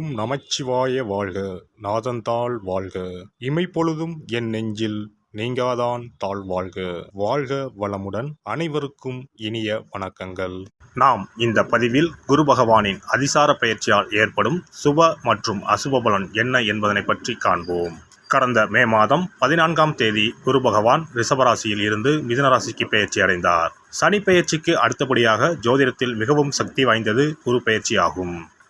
நமச்சிவாய வாழ்க நாதந்தாள் வாழ்க. இமைப்பொழுதும் என் நெஞ்சில் நீங்காதான் தாழ் வாழ்க. வாழ்க வளமுடன் அனைவருக்கும் இனிய வணக்கங்கள். நாம் இந்த பதிவில் குரு பகவானின் அதிசார பயிற்சியால் ஏற்படும் சுப மற்றும் அசுப பலன் என்ன என்பதனை பற்றி காண்போம். கடந்த மே மாதம் பதினான்காம் தேதி குரு பகவான் ரிஷபராசியில் இருந்து மிதனராசிக்கு பயிற்சி பெயர்ச்சி அடைந்தார். சனி பயிற்சிக்கு அடுத்தபடியாக ஜோதிடத்தில் மிகவும் சக்தி வாய்ந்தது குரு பயிற்சி ஆகும்.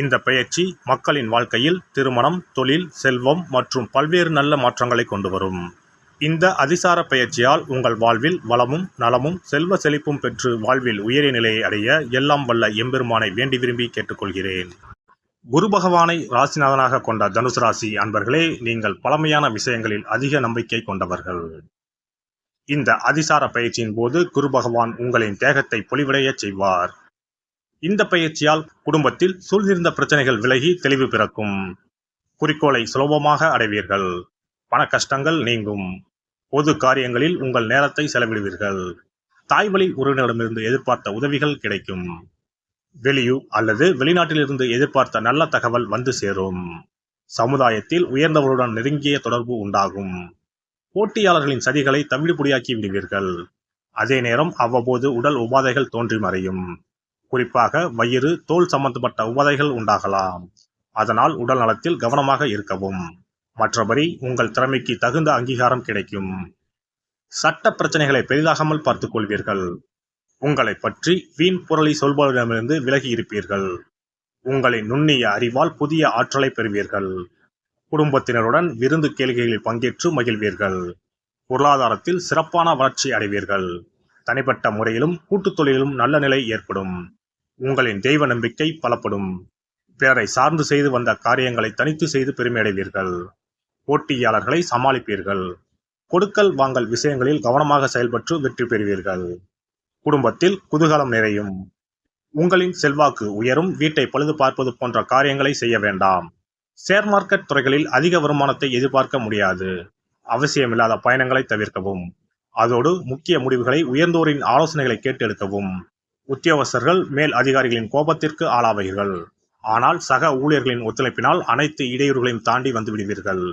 இந்த பயிற்சி மக்களின் வாழ்க்கையில் திருமணம் தொழில் செல்வம் மற்றும் பல்வேறு நல்ல மாற்றங்களை கொண்டு வரும். இந்த அதிசார பயிற்சியால் உங்கள் வாழ்வில் வளமும் நலமும் செல்வ செழிப்பும் பெற்று வாழ்வில் உயரிய நிலையை அடைய எல்லாம் வல்ல எம்பெருமானை வேண்டி விரும்பி கேட்டுக்கொள்கிறேன். குரு பகவானை ராசிநாதனாக கொண்ட தனுசு ராசி அன்பர்களே நீங்கள் பழமையான விஷயங்களில் அதிக நம்பிக்கை கொண்டவர்கள். இந்த அதிசார பயிற்சியின் போது குரு பகவான் உங்களின் தேகத்தை பொலிவடையச் செய்வார். இந்த பயிற்சியால் குடும்பத்தில் சூழ்ந்திருந்த பிரச்சனைகள் விலகி தெளிவு பிறக்கும். குறிக்கோளை சுலபமாக அடைவீர்கள். பண கஷ்டங்கள் நீங்கும். பொது காரியங்களில் உங்கள் நேரத்தை செலவிடுவீர்கள். தாய்வழி உறவினரிடமிருந்து எதிர்பார்த்த உதவிகள் கிடைக்கும். வெளியூர் அல்லது வெளிநாட்டிலிருந்து எதிர்பார்த்த நல்ல தகவல் வந்து சேரும். சமுதாயத்தில் உயர்ந்தவர்களுடன் நெருங்கிய தொடர்பு உண்டாகும். போட்டியாளர்களின் சதிகளை தவிடுபொடியாக்கி விடுவீர்கள். அதே நேரம் அவ்வப்போது உடல் உபாதைகள் தோன்றி மறையும். குறிப்பாக வயிறு தோல் சம்பந்தப்பட்ட உபாதைகள் உண்டாகலாம். அதனால் உடல் நலத்தில் கவனமாக இருக்கவும். மற்றபடி உங்கள் திறமைக்கு தகுந்த அங்கீகாரம் கிடைக்கும். சட்ட பிரச்சனைகளை பெரிதாகாமல் பார்த்துக் கொள்வீர்கள். உங்களை பற்றி வீண் புரளி சொல்பவரிடமிருந்து விலகி இருப்பீர்கள். உங்களின் நுண்ணிய அறிவால் புதிய ஆற்றலை பெறுவீர்கள். குடும்பத்தினருடன் விருந்து கேளிக்கைகளில் பங்கேற்று மகிழ்வீர்கள். பொருளாதாரத்தில் சிறப்பான வளர்ச்சி அடைவீர்கள். தனிப்பட்ட முறையிலும் கூட்டுத் தொழிலும் நல்ல நிலை ஏற்படும். உங்களின் தெய்வ நம்பிக்கை பலப்படும். பிறரை சார்ந்து செய்து வந்த காரியங்களை தனித்து செய்து பெருமையடைவீர்கள். போட்டியாளர்களை சமாளிப்பீர்கள். கொடுக்கல் வாங்கல் விஷயங்களில் கவனமாக செயல்பட்டு வெற்றி பெறுவீர்கள். குடும்பத்தில் குதூகலம் நிறையும். உங்களின் செல்வாக்கு உயரும். வீட்டை பழுது பார்ப்பது போன்ற காரியங்களை செய்ய வேண்டாம். ஷேர் மார்க்கெட் துறைகளில் அதிக வருமானத்தை எதிர்பார்க்க முடியாது. அவசியமில்லாத பயணங்களை தவிர்க்கவும். அதோடு முக்கிய முடிவுகளை உயர்ந்தோரின் ஆலோசனைகளை கேட்டு எடுக்கவும் உத்தியோகஸ்தர்கள் மேல் அதிகாரிகளின் கோபத்திற்கு ஆளாவீர்கள். ஆனால் சக ஊழியர்களின் ஒத்துழைப்பினால் அனைத்து இடையூறுகளையும் தாண்டி வந்து விடுவீர்கள்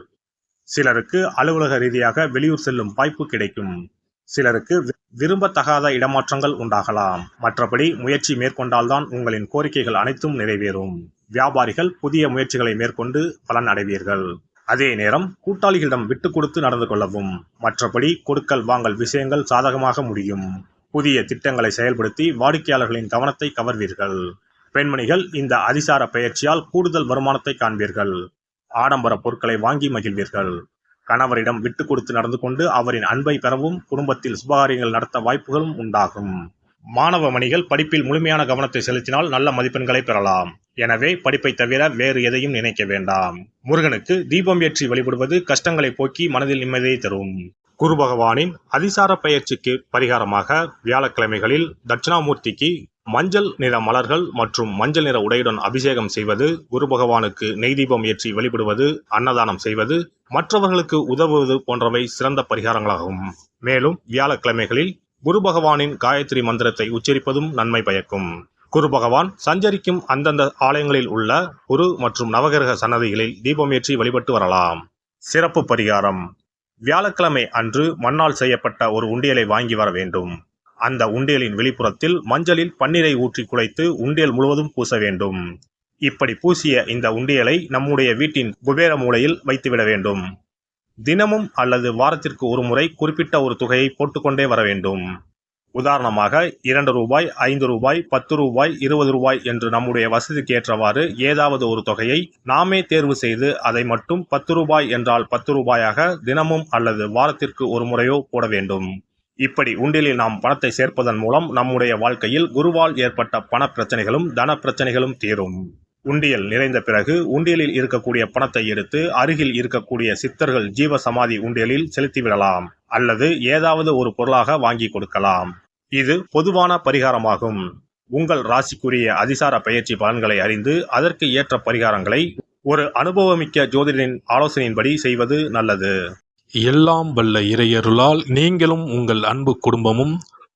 சிலருக்கு அலுவலக ரீதியாக வெளியூர் செல்லும் வாய்ப்பு கிடைக்கும். சிலருக்கு விரும்பத்தகாத இடமாற்றங்கள் உண்டாகலாம். மற்றபடி முயற்சி மேற்கொண்டால்தான் உங்களின் கோரிக்கைகள் அனைத்தும் நிறைவேறும். வியாபாரிகள் புதிய முயற்சிகளை மேற்கொண்டு பலன் அடைவீர்கள். அதே நேரம் கூட்டாளிகளிடம் விட்டு கொடுத்து நடந்து கொள்ளவும். மற்றபடி கொடுக்கல் வாங்கல் விஷயங்கள் சாதகமாக முடியும். புதிய திட்டங்களை செயல்படுத்தி வாடிக்கையாளர்களின் கவனத்தை கவர்வீர்கள். பெண்மணிகள் இந்த அதிசார பயிற்சியால் கூடுதல் வருமானத்தை காண்பீர்கள். ஆடம்பர பொருட்களை வாங்கி மகிழ்வீர்கள். கணவரிடம் விட்டு கொடுத்து நடந்து கொண்டு அவரின் அன்பை பெறவும் குடும்பத்தில் சுபகாரியங்கள் நடத்த வாய்ப்புகளும் உண்டாகும். மாணவ மணிகள் படிப்பில் முழுமையான கவனத்தை செலுத்தினால் நல்ல மதிப்பெண்களை பெறலாம். எனவே படிப்பை தவிர வேறு எதையும் நினைக்க வேண்டாம். முருகனுக்கு தீபம் ஏற்றி வழிபடுவது கஷ்டங்களை போக்கி மனதில் நிம்மதியை தரும். குரு பகவானின் அதிசார பயிற்சிக்கு பரிகாரமாக வியாழக்கிழமைகளில் தட்சிணாமூர்த்திக்கு மஞ்சள் நிற மலர்கள் மற்றும் மஞ்சள் நிற உடையுடன் அபிஷேகம் செய்வது குரு பகவானுக்கு நெய் தீபம் ஏற்றி வழிபடுவது அன்னதானம் செய்வது மற்றவர்களுக்கு உதவுவது போன்றவை சிறந்த பரிகாரங்களாகும். மேலும் வியாழக்கிழமைகளில் குரு பகவானின் காயத்ரி மந்திரத்தை உச்சரிப்பதும் நன்மை பயக்கும். குரு பகவான் சஞ்சரிக்கும் அந்தந்த ஆலயங்களில் உள்ள குரு மற்றும் நவகிரக சன்னதிகளில் தீபம் ஏற்றி வழிபட்டு வரலாம். சிறப்பு பரிகாரம். வியாழக்கிழமை அன்று மண்ணால் செய்யப்பட்ட ஒரு உண்டியலை வாங்கி வர வேண்டும். அந்த உண்டியலின் வெளிப்புறத்தில் மஞ்சளில் பன்னீரை ஊற்றி குழைத்து உண்டியல் முழுவதும் பூச வேண்டும். இப்படி பூசிய இந்த உண்டியலை நம்முடைய வீட்டின் குபேர மூலையில் வைத்துவிட வேண்டும். தினமும் அல்லது வாரத்திற்கு ஒரு முறை குறிப்பிட்ட ஒரு தொகையை போட்டுக்கொண்டே வர வேண்டும். உதாரணமாக இரண்டு ரூபாய் ஐந்து ரூபாய் பத்து ரூபாய் இருபது ரூபாய் என்று நம்முடைய வசதிக்கு ஏற்றவாறு ஏதாவது ஒரு தொகையை நாமே தேர்வு செய்து அதை மட்டும் பத்து ரூபாய் என்றால் பத்து ரூபாயாக தினமும் அல்லது வாரத்திற்கு ஒரு முறையோ போட வேண்டும். இப்படி உண்டிலில் நாம் பணத்தை சேர்ப்பதன் மூலம் நம்முடைய வாழ்க்கையில் குருவால் ஏற்பட்ட பண பிரச்சனைகளும் தன பிரச்சனைகளும் தீரும். உண்டியல் நிறைந்த பிறகு உண்டியலில் இருக்கக்கூடிய பணத்தை எடுத்து அருகில் இருக்கக்கூடிய சித்தர்கள் ஜீவ சமாதி உண்டியலில் செலுத்திவிடலாம் அல்லது ஏதாவது ஒரு பொருளாக வாங்கி கொடுக்கலாம். இது பொதுவான பரிகாரமாகும். உங்கள் ராசிக்குரிய அதிசார பயிற்சி பலன்களை அறிந்து அதற்கு ஏற்ற பரிகாரங்களை ஒரு அனுபவமிக்க ஜோதிடரின் ஆலோசனையின்படி செய்வது நல்லது. எல்லாம் வல்ல இறையருளால் நீங்களும் உங்கள் அன்பு குடும்பமும்